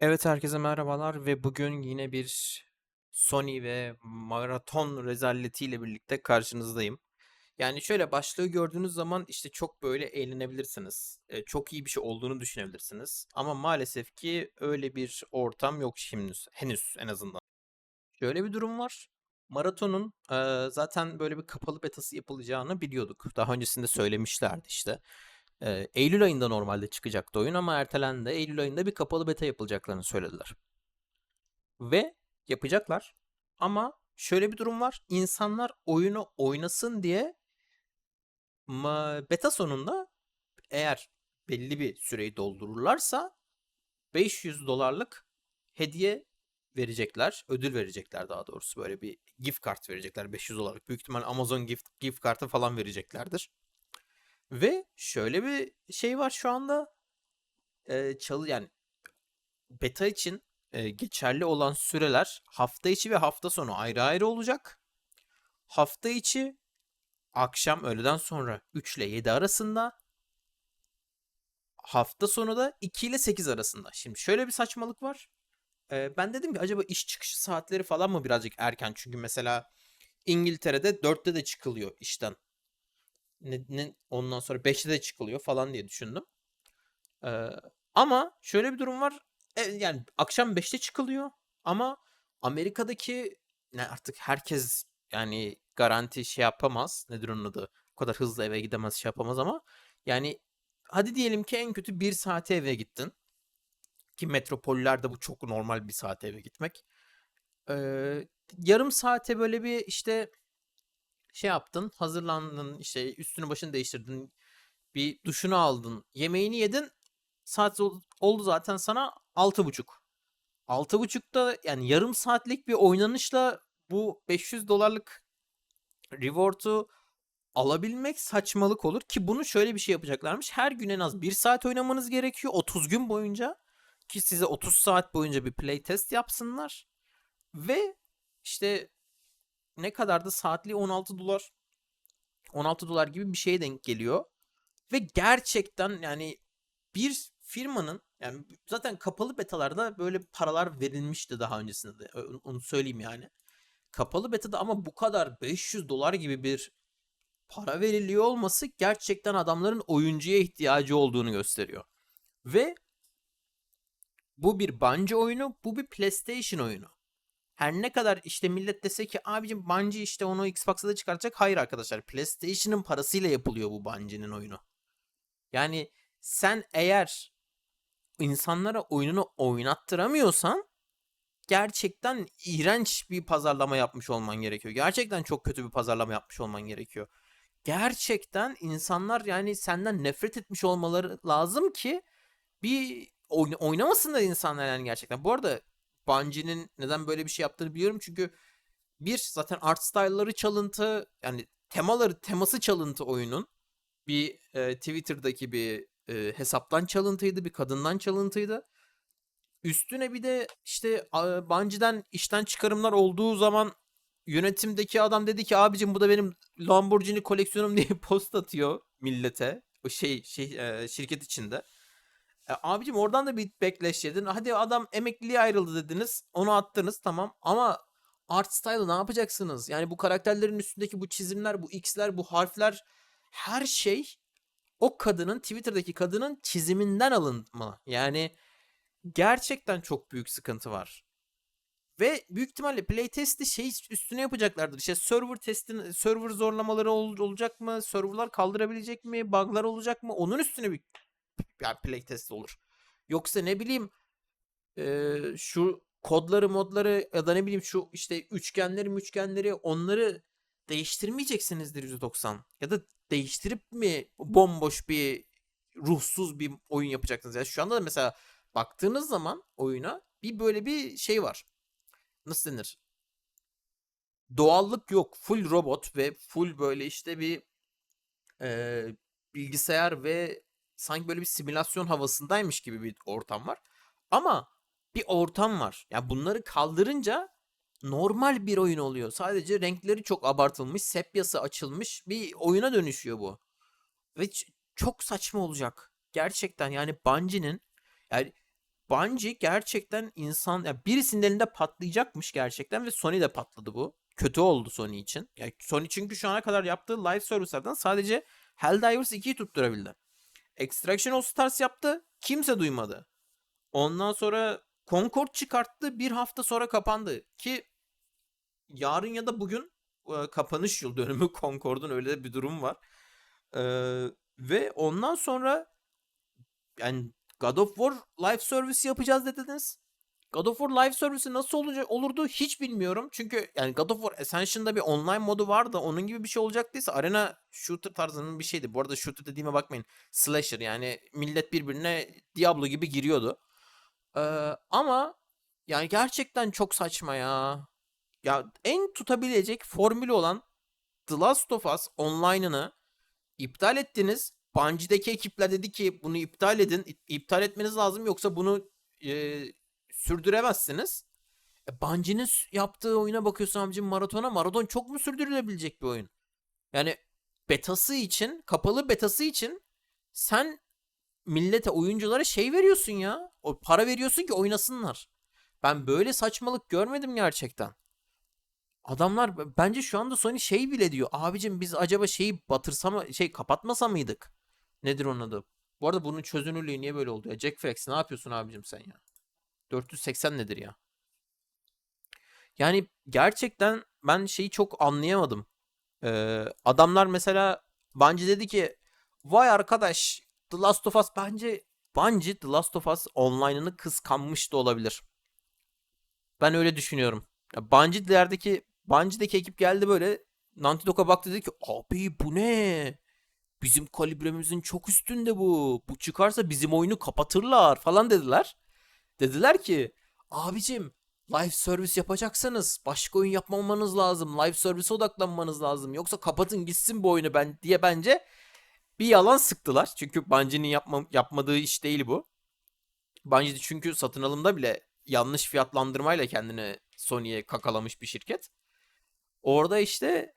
Evet herkese merhabalar ve bugün yine bir Sony ve maraton rezaletiyle birlikte karşınızdayım. Yani şöyle başlığı gördüğünüz zaman işte çok böyle eğlenebilirsiniz. E, çok iyi bir şey olduğunu düşünebilirsiniz. Ama maalesef ki öyle bir ortam yok şimdi henüz en azından. Şöyle bir durum var. Maratonun e, zaten böyle bir kapalı betası yapılacağını biliyorduk. Daha öncesinde söylemişlerdi işte. E, Eylül ayında normalde çıkacaktı oyun ama ertelendi. Eylül ayında bir kapalı beta yapılacaklarını söylediler. Ve yapacaklar. Ama şöyle bir durum var. İnsanlar oyunu oynasın diye beta sonunda eğer belli bir süreyi doldururlarsa 500 dolarlık hediye verecekler. Ödül verecekler daha doğrusu. Böyle bir gift kart verecekler 500 dolarlık. Büyük ihtimal Amazon gift, gift kartı falan vereceklerdir. Ve şöyle bir şey var şu anda. Ee, çalı yani beta için e, geçerli olan süreler hafta içi ve hafta sonu ayrı ayrı olacak. Hafta içi akşam öğleden sonra 3 ile 7 arasında. Hafta sonu da 2 ile 8 arasında. Şimdi şöyle bir saçmalık var. Ee, ben dedim ki acaba iş çıkışı saatleri falan mı birazcık erken? Çünkü mesela İngiltere'de 4'te de çıkılıyor işten. Ondan sonra 5'te de çıkılıyor falan diye düşündüm. Ee, ama şöyle bir durum var. E, yani akşam 5'te çıkılıyor ama Amerika'daki ne artık herkes yani garanti şey yapamaz. Nedir onun adı? O kadar hızlı eve gidemez şey yapamaz ama yani hadi diyelim ki en kötü bir saate eve gittin. Ki metropollerde bu çok normal bir saate eve gitmek. Ee, yarım saate böyle bir işte şey yaptın, hazırlandın, işte üstünü başını değiştirdin, bir duşunu aldın, yemeğini yedin. Saat oldu zaten sana altı buçuk. Altı buçukta yani yarım saatlik bir oynanışla bu 500 dolarlık reward'u alabilmek saçmalık olur ki bunu şöyle bir şey yapacaklarmış. Her gün en az 1 saat oynamanız gerekiyor 30 gün boyunca ki size 30 saat boyunca bir play test yapsınlar. Ve işte ne kadardı saatli 16 dolar 16 dolar gibi bir şeye denk geliyor. Ve gerçekten yani bir firmanın yani zaten kapalı betalarda böyle paralar verilmişti daha öncesinde de onu söyleyeyim yani. Kapalı betada ama bu kadar 500 dolar gibi bir para veriliyor olması gerçekten adamların oyuncuya ihtiyacı olduğunu gösteriyor. Ve bu bir Bungie oyunu, bu bir PlayStation oyunu. Her ne kadar işte millet dese ki abicim Bungie işte onu Xbox'a da çıkartacak. Hayır arkadaşlar PlayStation'ın parasıyla yapılıyor bu Bungie'nin oyunu. Yani sen eğer insanlara oyununu oynattıramıyorsan gerçekten iğrenç bir pazarlama yapmış olman gerekiyor. Gerçekten çok kötü bir pazarlama yapmış olman gerekiyor. Gerçekten insanlar yani senden nefret etmiş olmaları lazım ki bir oynamasınlar insanlar yani gerçekten. Bu arada Bungie'nin neden böyle bir şey yaptığını biliyorum çünkü bir zaten art style'ları çalıntı yani temaları teması çalıntı oyunun bir e, Twitter'daki bir e, hesaptan çalıntıydı bir kadından çalıntıydı. Üstüne bir de işte Bungie'den işten çıkarımlar olduğu zaman yönetimdeki adam dedi ki abicim bu da benim Lamborghini koleksiyonum diye post atıyor millete. O şey şey e, şirket içinde. E, abicim oradan da bir backlash. Hadi adam emekliliğe ayrıldı dediniz. Onu attınız tamam. Ama art style'ı ne yapacaksınız? Yani bu karakterlerin üstündeki bu çizimler, bu x'ler, bu harfler her şey o kadının Twitter'daki kadının çiziminden alınma. Yani gerçekten çok büyük sıkıntı var. Ve büyük ihtimalle playtest'i şey üstüne yapacaklardır. İşte server testin, server zorlamaları ol, olacak mı? Serverlar kaldırabilecek mi? Bug'lar olacak mı? Onun üstüne bir yani playtest olur. Yoksa ne bileyim e, şu kodları modları ya da ne bileyim şu işte üçgenleri üçgenleri onları değiştirmeyeceksinizdir 190. Ya da değiştirip mi bomboş bir ruhsuz bir oyun yapacaksınız? Yani şu anda da mesela baktığınız zaman oyuna bir böyle bir şey var. Nasıl denir? Doğallık yok. Full robot ve full böyle işte bir e, bilgisayar ve sanki böyle bir simülasyon havasındaymış gibi bir ortam var. Ama bir ortam var. Ya yani bunları kaldırınca normal bir oyun oluyor. Sadece renkleri çok abartılmış, sepyası açılmış bir oyuna dönüşüyor bu. Ve çok saçma olacak. Gerçekten yani Bungie'nin yani Bungie gerçekten insan ya birisinin elinde patlayacakmış gerçekten ve Sony de patladı bu. Kötü oldu Sony için. Yani Sony çünkü şu ana kadar yaptığı live service'lerden sadece Helldivers 2'yi tutturabildi. Extraction All Stars yaptı. Kimse duymadı. Ondan sonra Concord çıkarttı. Bir hafta sonra kapandı. Ki yarın ya da bugün e, kapanış yıl dönümü Concord'un öyle bir durum var. Ee, ve ondan sonra yani God of War live service yapacağız dediniz. God of War live service'i nasıl olacak olurdu hiç bilmiyorum. Çünkü yani God of War Ascension'da bir online modu vardı. Onun gibi bir şey olacaktıysa arena shooter tarzının bir şeydi. Bu arada shooter dediğime bakmayın. Slasher yani millet birbirine Diablo gibi giriyordu. Ee, ama yani gerçekten çok saçma ya. Ya en tutabilecek formülü olan The Last of Us online'ını iptal ettiniz. Bungie'deki ekipler dedi ki bunu iptal edin. İptal etmeniz lazım yoksa bunu sürdüremezsiniz. E, Bungie'nin yaptığı oyuna bakıyorsun amcim maratona. Maraton çok mu sürdürülebilecek bir oyun? Yani betası için, kapalı betası için sen millete, oyunculara şey veriyorsun ya. O para veriyorsun ki oynasınlar. Ben böyle saçmalık görmedim gerçekten. Adamlar bence şu anda Sony şey bile diyor. Abicim biz acaba şeyi batırsa mı şey kapatmasa mıydık? Nedir onun adı? Bu arada bunun çözünürlüğü niye böyle oldu ya? Jack Flex ne yapıyorsun abicim sen ya? 480 nedir ya? Yani gerçekten ben şeyi çok anlayamadım. Ee, adamlar mesela Bungie dedi ki vay arkadaş The Last of Us bence Bungie The Last of Us online'ını kıskanmış da olabilir. Ben öyle düşünüyorum. Ya Bungie'lerdeki Bungie'deki ekip geldi böyle Naughty Dog'a baktı dedi ki abi bu ne? Bizim kalibremizin çok üstünde bu. Bu çıkarsa bizim oyunu kapatırlar falan dediler. Dediler ki abicim live service yapacaksanız başka oyun yapmamanız lazım. Live service odaklanmanız lazım. Yoksa kapatın gitsin bu oyunu ben diye bence bir yalan sıktılar. Çünkü Bungie'nin yapma, yapmadığı iş değil bu. Bungie çünkü satın alımda bile yanlış fiyatlandırmayla kendini Sony'ye kakalamış bir şirket. Orada işte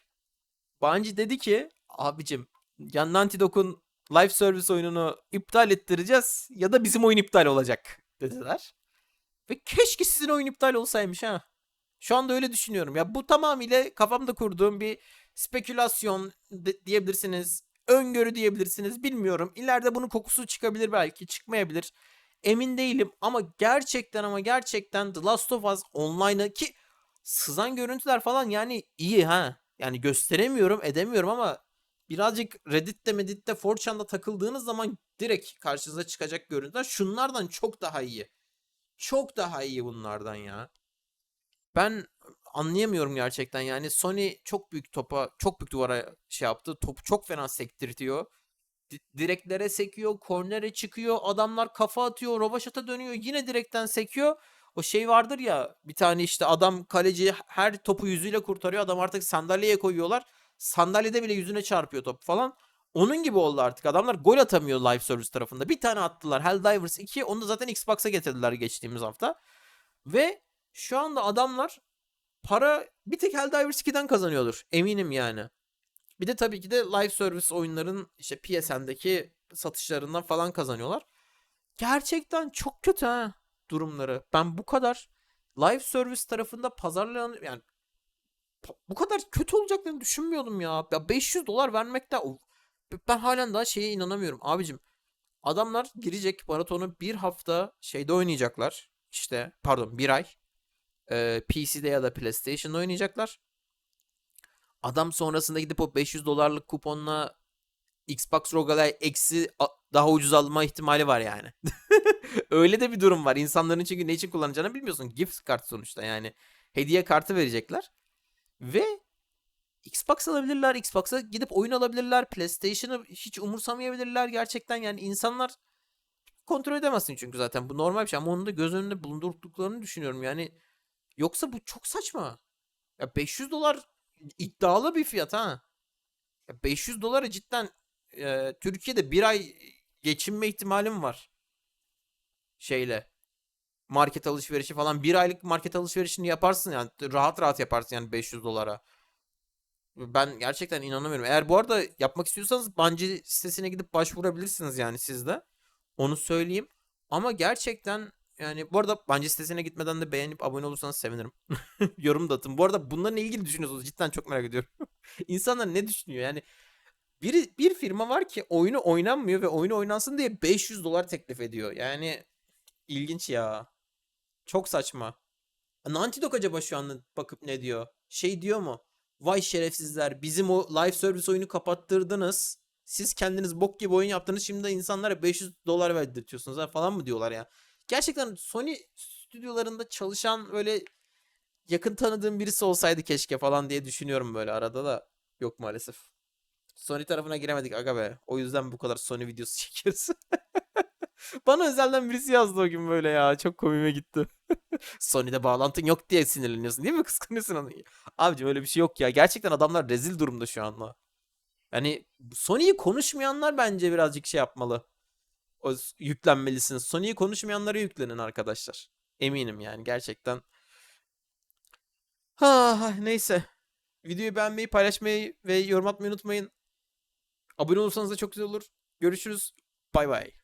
Bungie dedi ki abicim ya Naughty Dog'un live service oyununu iptal ettireceğiz ya da bizim oyun iptal olacak dediler. Ve keşke sizin oyun iptal olsaymış ha. Şu anda öyle düşünüyorum. Ya bu tamamıyla kafamda kurduğum bir spekülasyon diyebilirsiniz. Öngörü diyebilirsiniz. Bilmiyorum. İleride bunun kokusu çıkabilir belki. Çıkmayabilir. Emin değilim ama gerçekten ama gerçekten The Last of Us Online'ı ki sızan görüntüler falan yani iyi ha. Yani gösteremiyorum edemiyorum ama birazcık Reddit'te Medit'te 4chan'da takıldığınız zaman direkt karşınıza çıkacak görüntüler şunlardan çok daha iyi. Çok daha iyi bunlardan ya. Ben anlayamıyorum gerçekten yani Sony çok büyük topa çok büyük duvara şey yaptı. Topu çok fena sektirtiyor. Di- direklere sekiyor, kornere çıkıyor, adamlar kafa atıyor, rovaşata dönüyor, yine direkten sekiyor. O şey vardır ya bir tane işte adam kaleci her topu yüzüyle kurtarıyor. Adam artık sandalyeye koyuyorlar. Sandalyede bile yüzüne çarpıyor top falan. Onun gibi oldu artık. Adamlar gol atamıyor live service tarafında. Bir tane attılar. Helldivers 2. Onu da zaten Xbox'a getirdiler geçtiğimiz hafta. Ve şu anda adamlar para bir tek Helldivers 2'den kazanıyordur. Eminim yani. Bir de tabii ki de live service oyunların işte PSN'deki satışlarından falan kazanıyorlar. Gerçekten çok kötü ha durumları. Ben bu kadar live service tarafında pazarlanan yani bu kadar kötü olacaklarını düşünmüyordum ya. Ya 500 dolar vermekte ben halen daha şeye inanamıyorum. Abicim adamlar girecek maratonu bir hafta şeyde oynayacaklar. İşte pardon bir ay. Ee, PC'de ya da PlayStation'da oynayacaklar. Adam sonrasında gidip o 500 dolarlık kuponla Xbox Rogalike eksi daha ucuz alma ihtimali var yani. Öyle de bir durum var. İnsanların çünkü ne için kullanacağını bilmiyorsun. Gift kart sonuçta yani. Hediye kartı verecekler. Ve Xbox alabilirler. Xbox'a gidip oyun alabilirler. PlayStation'ı hiç umursamayabilirler gerçekten. Yani insanlar kontrol edemezsin çünkü zaten. Bu normal bir şey ama onu da göz önünde bulundurduklarını düşünüyorum. Yani yoksa bu çok saçma. Ya 500 dolar iddialı bir fiyat ha. Ya 500 dolara cidden e, Türkiye'de bir ay geçinme ihtimalim var. Şeyle market alışverişi falan bir aylık market alışverişini yaparsın yani rahat rahat yaparsın yani 500 dolara. Ben gerçekten inanamıyorum. Eğer bu arada yapmak istiyorsanız Bungie sitesine gidip başvurabilirsiniz yani siz de. Onu söyleyeyim. Ama gerçekten Yani bu arada bence sitesine gitmeden de beğenip abone olursanız sevinirim. Yorum da atın. Bu arada bununla ilgili düşünüyorsunuz? Cidden çok merak ediyorum. İnsanlar ne düşünüyor? Yani bir, bir firma var ki oyunu oynanmıyor ve oyunu oynansın diye 500 dolar teklif ediyor. Yani ilginç ya. Çok saçma. Naughty Dog acaba şu anda bakıp ne diyor? Şey diyor mu? Vay şerefsizler bizim o live service oyunu kapattırdınız. Siz kendiniz bok gibi oyun yaptınız. Şimdi de insanlara 500 dolar verdirtiyorsunuz ha falan mı diyorlar ya. Gerçekten Sony stüdyolarında çalışan böyle yakın tanıdığım birisi olsaydı keşke falan diye düşünüyorum böyle arada da. Yok maalesef. Sony tarafına giremedik aga be. O yüzden bu kadar Sony videosu çekiyoruz. Bana özelden birisi yazdı o gün böyle ya. Çok komiğime gitti. Sony'de bağlantın yok diye sinirleniyorsun değil mi? Kıskanıyorsun onu. Abicim öyle bir şey yok ya. Gerçekten adamlar rezil durumda şu anda. Yani Sony'yi konuşmayanlar bence birazcık şey yapmalı. O yüklenmelisiniz. Sony'yi konuşmayanlara yüklenin arkadaşlar. Eminim yani gerçekten. Ha neyse. Videoyu beğenmeyi, paylaşmayı ve yorum atmayı unutmayın. Abone olursanız da çok güzel olur. Görüşürüz. Bay bay.